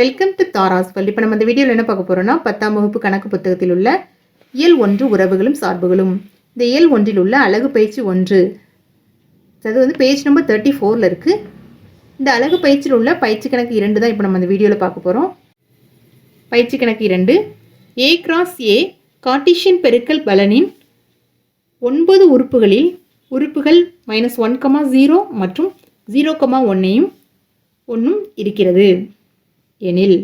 Welcome to Tara's world இப்போ நம்ம இந்த வீடியோவில் என்ன பார்க்க போகிறோம்னா பத்தாம் வகுப்பு கணக்கு புத்தகத்தில் உள்ள இயல் ஒன்று உறவுகளும் சார்புகளும். இந்த இயல் ஒன்றில் உள்ள அழகு பயிற்சி ஒன்று. அது வந்து பேஜ் நம்பர் தேர்ட்டி ஃபோரில் இருக்குது இந்த அழகு பயிற்சியில் உள்ள பயிற்சி கணக்கு இரண்டு தான் இப்போ நம்ம இந்த வீடியோவில் பார்க்க போகிறோம் பயிற்சி கணக்கு இரண்டு. ஏ கிராஸ் ஏ கார்டிஷியன் பெருக்கல் பலனின் ஒன்பது உறுப்புகளில் உறுப்புகள் மைனஸ் ஒன் கமா ஜீரோ மற்றும் ஜீரோ கமா ஒன்னையும் ஒன்றும் இருக்கிறது. எனில்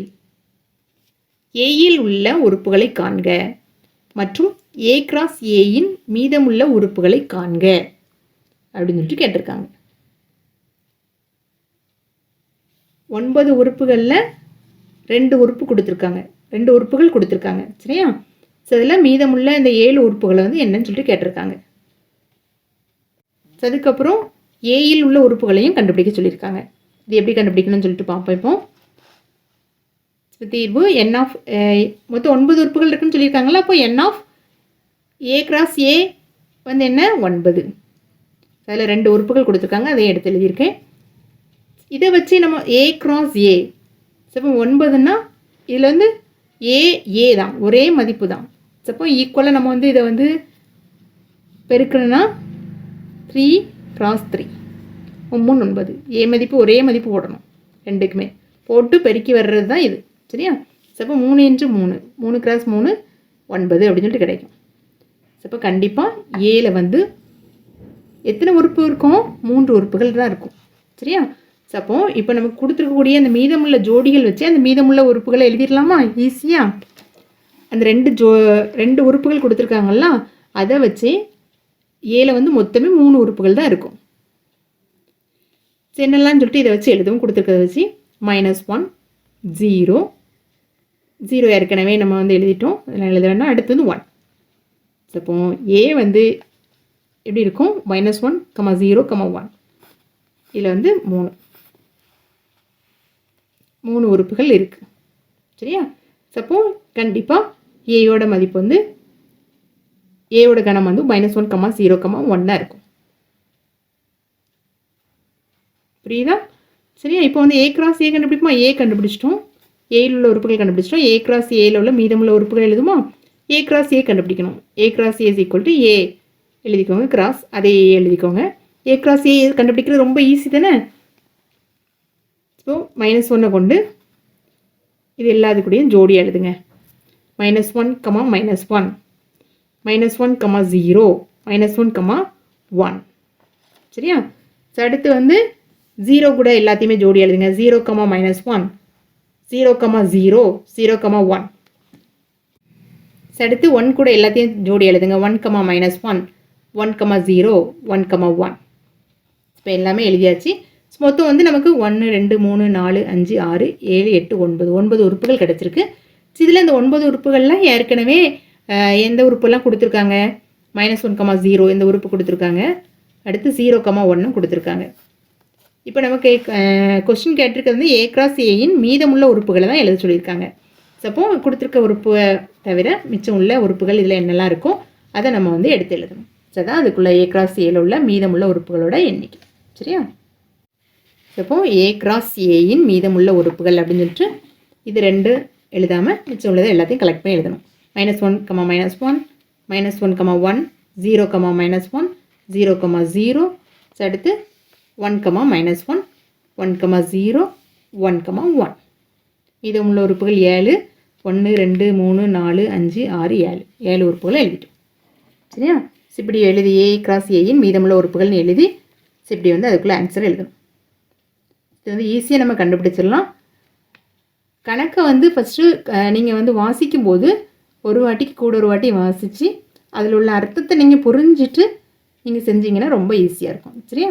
ஏயில் உள்ள உறுப்புகளை காண்க மற்றும் ஏ கிராஸ் ஏயின் மீதமுள்ள உறுப்புகளை காண்க அப்படின்னு சொல்லிட்டு கேட்டிருக்காங்க. ஒன்பது உறுப்புகளில் ரெண்டு உறுப்பு கொடுத்துருக்காங்க. ரெண்டு உறுப்புகள் கொடுத்துருக்காங்க. சரியா? ஸோ இதில் மீதமுள்ள இந்த ஏழு உறுப்புகளை வந்து என்னன்னு சொல்லிட்டு கேட்டிருக்காங்க. ஸோ அதுக்கப்புறம் ஏயில் உள்ள உறுப்புகளையும் கண்டுபிடிக்க சொல்லியிருக்காங்க. இது எப்படி கண்டுபிடிக்கணும்னு சொல்லிட்டு பார்ப்போம். இப்போ தீர்வு என் ஆஃப் மொத்தம் ஒன்பது உறுப்புகள் இருக்குன்னு சொல்லியிருக்காங்களா அப்போ என் ஆஃப் ஏ கிராஸ் ஏ வந்து என்ன? ஒன்பது. அதில் ரெண்டு உறுப்புகள் கொடுத்துருக்காங்க அதை எடுத்து எழுதியிருக்கேன். இதை வச்சு நம்ம ஏ கிராஸ் ஏ சப்போ ஒன்பதுன்னா இதில் வந்து ஏ ஏ தான் ஒரே மதிப்பு தான். சப்போ ஈக்குவலாக நம்ம வந்து இதை வந்து பெருக்கணும்னா த்ரீ கிராஸ் த்ரீ மூணு ஒன்பது. ஏ மதிப்பு ஒரே மதிப்பு போடணும் ரெண்டுக்குமே. போட்டு பெருக்கி வர்றது தான் இது. சரியா? சப்போ அப்போ மூணு இன்ட்டு மூணு. மூணு கிராஸ் மூணு ஒன்பது அப்படின்னு சொல்லிட்டு கிடைக்கும். சப்போ அப்போ கண்டிப்பாக ஏல வந்து எத்தனை உறுப்பு இருக்கும்? மூன்று உறுப்புகள் தான் இருக்கும். சரியா? ஸோ அப்போ இப்போ நமக்கு கொடுத்துருக்கக்கூடிய அந்த மீதமுள்ள ஜோடிகள் வச்சு அந்த மீதமுள்ள உறுப்புகளை எழுதிடலாமா? ஈஸியாக அந்த ரெண்டு ஜோ ரெண்டு உறுப்புகள் கொடுத்துருக்காங்கல்ல அதை வச்சு ஏல வந்து மொத்தமே மூணு உறுப்புகள் தான் இருக்கும். என்னெல்லாம் சொல்லிட்டு இதை வச்சு எழுதவும் கொடுத்துருக்கத வச்சு மைனஸ் ஒன் ஜீரோ ஜீரோ ஏற்கனவே நம்ம வந்து எழுதிட்டோம். இதெல்லாம் எழுத வேண்டாம் அடுத்து வந்து ஒன் இப்போ ஏ வந்து எப்படி இருக்கும்? Minus one comma zero comma one இதில் வந்து மூணு. மூணு உறுப்புகள் இருக்குது சரியா? சப்போ கண்டிப்பாக ஏயோட மதிப்பு வந்து ஏயோட கணம் வந்து minus one comma zero comma ஒன்னாக இருக்கும். புரியுதா? சரியா? இப்போ வந்து ஏ கிராஸ் ஏ கண்டுபிடிப்போமா ஏ கண்டுபிடிச்சிட்டோம். ஏயில் உள்ள உறுப்புகள் கண்டுபிடிச்சிட்டோம். ஏ கிராஸ் ஏயில் உள்ள மீதமுள்ள உறுப்புகள் எழுதுமா? ஏ கிராஸ் ஏ கண்டுபிடிக்கணும். A cross A equal to A எழுதிக்கோங்க கிராஸ் அதே ஏ எழுதிக்கோங்க. ஏ கிராஸ் ஏ கண்டுபிடிக்கிறது ரொம்ப ஈஸி தானே? ஸோ மைனஸ் ஒன்னை கொண்டு இது எல்லாத்துக்கூடையும் ஜோடி எழுதுங்க. Minus one comma minus one minus one comma zero minus one comma one சரியா? அடுத்து வந்து ஜீரோ கூட எல்லாத்தையுமே ஜோடி எழுதுங்க. Zero comma minus one zero comma zero zero comma one அடுத்து ஒன் கூட எல்லாத்தையும் ஜோடி எழுதுங்க. One comma minus one one comma zero one comma one இப்போ எல்லாமே எழுதியாச்சு. மொத்தம் வந்து நமக்கு ஒன்று ரெண்டு மூணு நாலு அஞ்சு ஆறு ஏழு எட்டு ஒன்பது. ஒன்பது உறுப்புகள் கிடச்சிருக்கு. இதில் இந்த ஒன்பது உறுப்புகள்லாம் ஏற்கனவே எந்த உறுப்பெல்லாம் கொடுத்துருக்காங்க? மைனஸ் ஒன் கமா ஜீரோ இந்த உறுப்பு கொடுத்துருக்காங்க. அடுத்து ஜீரோ கமா ஒன்றும் கொடுத்துருக்காங்க. இப்போ நமக்கு கொஸ்டின் கேட்டிருக்கிறது வந்து ஏ கிராஸ் ஏயின் மீதமுள்ள உறுப்புகளை தான் எழுத சொல்லியிருக்காங்க. சப்போ கொடுத்துருக்க உறுப்பை தவிர மிச்சம் உள்ள உறுப்புகள் இதில் என்னெல்லாம் இருக்கோ அதை நம்ம வந்து எடுத்து எழுதணும். ஸோ தான் அதுக்குள்ளே ஏ கிராஸ் ஏல உள்ள மீதமுள்ள உறுப்புகளோட எண்ணிக்கை. சரியா? சப்போ ஏ கிராஸ் ஏயின் மீதமுள்ள உறுப்புகள் அப்படின்னு சொல்லிட்டு இது ரெண்டு எழுதாமல் மிச்சம் உள்ளதை எல்லாத்தையும் கலெக்ட் பண்ணி எழுதணும். Minus one comma minus one minus one comma one zero comma minus one zero comma zero அடுத்து one comma minus one one comma zero one comma one மீதமுள்ள உறுப்புகள் ஏழு ஒன்று ரெண்டு மூணு நாலு அஞ்சு ஆறு ஏழு. ஏழு உறுப்புகளை எழுதிட்டோம். சரியா? So, இப்படி எழுதி ஏ கிராஸ் ஏயின் மீதமுள்ள உறுப்புகள்னு எழுதி so, இப்படி வந்து அதுக்குள்ளே ஆன்சர் எழுதணும். இது வந்து ஈஸியாக நம்ம கண்டுபிடிச்சிடலாம். கணக்கை வந்து ஃபஸ்ட்டு நீங்கள் வந்து வாசிக்கும் போது ஒரு வாட்டிக்கு கூட ஒரு வாட்டி வாசித்து அதில் உள்ள அர்த்தத்தை நீங்கள் புரிஞ்சிட்டு நீங்கள் செஞ்சீங்கன்னா ரொம்ப ஈஸியாக இருக்கும். சரியா?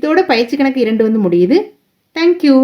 இதோட பயிற்சி கணக்கு இரண்டு வந்து முடியுது. தேங்க்யூ